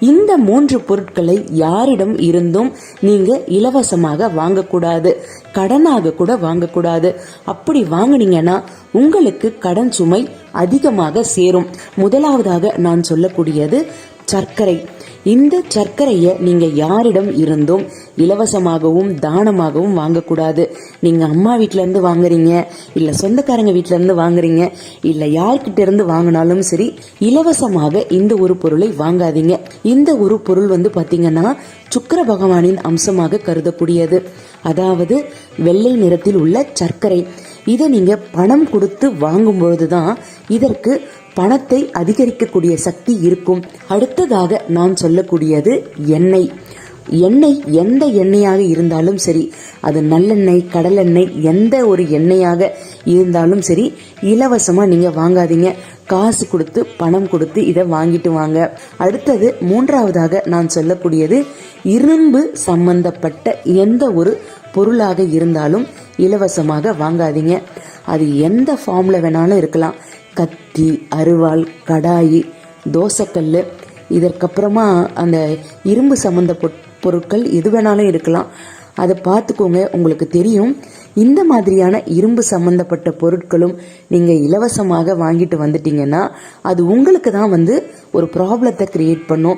இந்த மூன்று பொருட்களை யாரிடம் இருந்தும் நீங்க இலவசமாக வாங்கக்கூடாது. கடனாக கூட வாங்கக்கூடாது. அப்படி வாங்குனீங்கன்னா உங்களுக்கு கடன் சுமை அதிகமாக சேரும். முதலாவதாக நான் சொல்லக்கூடியது சர்க்கரை. இந்த சர்க்கரையை நீங்கள் யாரிடம் இருந்தும் இலவசமாகவும் தானமாகவும் வாங்கக்கூடாது. நீங்கள் அம்மா வீட்டிலேருந்து வாங்குறீங்க இல்லை சொந்தக்காரங்க வீட்டிலேருந்து வாங்குறீங்க இல்லை யார்கிட்ட இருந்து வாங்கினாலும் சரி இலவசமாக இந்த ஒரு பொருளை வாங்காதீங்க. இந்த ஒரு பொருள் வந்து பார்த்தீங்கன்னா சுக்கர பகவானின் அம்சமாக கருதக்கூடியது. அதாவது வெள்ளை நிறத்தில் உள்ள சர்க்கரை. இதை நீங்க பணம் கொடுத்து வாங்கும் பொழுதுதான் இதற்கு பணத்தை அதிகரிக்கக்கூடிய சக்தி இருக்கும். அடுத்ததாக நான் சொல்லக்கூடியது எண்ணெய். எண்ணெய் எந்த எண்ணெயாக இருந்தாலும் சரி அது நல்லெண்ணெய் கடலெண்ணெய் எந்த ஒரு எண்ணெயாக இருந்தாலும் சரி இலவசமாக நீங்கள் வாங்காதீங்க. காசு கொடுத்து பணம் கொடுத்து இதை வாங்கிட்டு வாங்க. அடுத்தது மூன்றாவதாக நான் சொல்லக்கூடியது இரும்பு சம்பந்தப்பட்ட எந்த ஒரு பொருளாக இருந்தாலும் இலவசமாக வாங்காதீங்க. அது எந்த ஃபார்மில் வேணாலும் இருக்கலாம். கத்தி அருவாள் கடாயி தோசைக்கல் இதற்கப்புறமா அந்த இரும்பு சம்மந்த பொருட்கள் எது வேணாலும் இருக்கலாம். அதை பார்த்துக்கோங்க உங்களுக்கு தெரியும். இந்த மாதிரியான இரும்பு சம்பந்தப்பட்ட பொருட்களும் நீங்கள் இலவசமாக வாங்கிட்டு வந்துட்டீங்கன்னா அது உங்களுக்கு தான் வந்து ஒரு ப்ராப்ளத்தை க்ரியேட் பண்ணும்.